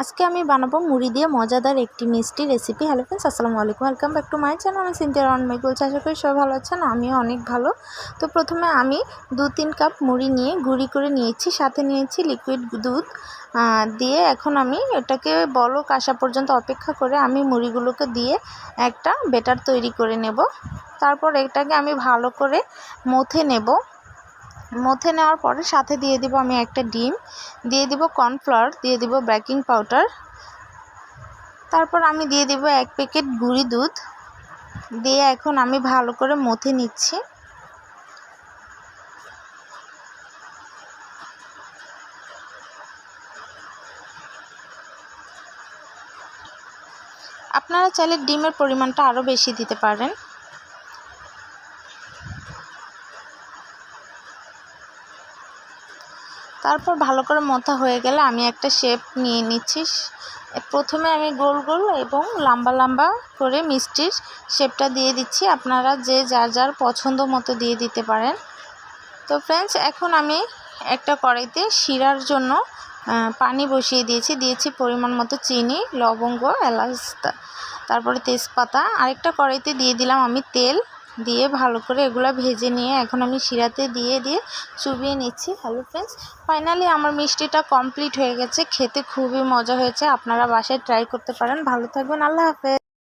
আজকে আমি বানাবো মুড়ি দিয়ে মজাদার একটি মিষ্টি রেসিপি হ্যালো ফ্রেন্ডস আসসালামু আলাইকুম। Welcome back to my channel আমি সিনথিয়া রন মেগুল আশা করি সবাই ভালো আছেন, আমিও অনেক ভালো। তো প্রথমে আমি দু তিন কাপ মুড়ি নিয়ে গুঁড়ি করে নিয়েছি, সাথে নিয়েছি লিকুইড দুধ। দিয়ে এখন আমি এটাকে বলক আসা পর্যন্ত অপেক্ষা করে আমি মুড়িগুলোকে দিয়ে একটা বেটার তৈরি করে নেব। তারপর এটাকে আমি ভালো করে মথে নেব। মথে নেওয়ার পরে সাথে দিয়ে দিব আমি একটা ডিম, দিয়ে দিব কর্নফ্লাওয়ার, দিয়ে দিব বেকিং পাউডার। তারপর আমি দিয়ে দিব এক প্যাকেট গুঁড়ি দুধ, দিয়ে এখন আমি ভালো করে মথে নিচ্ছি। আপনারা চাইলে ডিমের পরিমাণটা আরও বেশি দিতে পারেন। তারপর ভালো করে মথা হয়ে গেলে আমি একটা শেপ নিয়ে নিচ্ছি। প্রথমে আমি গোল গোল এবং লম্বা লম্বা করে মিষ্টির শেপটা দিয়ে দিচ্ছি। আপনারা যে যার যার পছন্দ মতো দিয়ে দিতে পারেন। তো ফ্রেন্ডস এখন আমি একটা কড়াইতে শিরার জন্য পানি বসিয়ে দিয়েছি। দিয়েছি পরিমাণ মতো চিনি, লবঙ্গ, এলাচ তারপরে তেজপাতা। আরেকটা কড়াইতে দিয়ে দিলাম আমি তেল। দিয়ে ভালো করে এগুলো ভেজে নিয়ে এখন আমি শিরাতে দিয়ে দিয়ে চুবিয়ে নিচ্ছি। হ্যালো ফ্রেন্ডস ফাইনালি আমার মিষ্টিটা কমপ্লিট হয়ে গেছে। খেতে খুবই মজা হয়েছে। আপনারা বাসায় ট্রাই করতে পারেন। ভালো থাকবেন। আল্লাহ হাফেজ।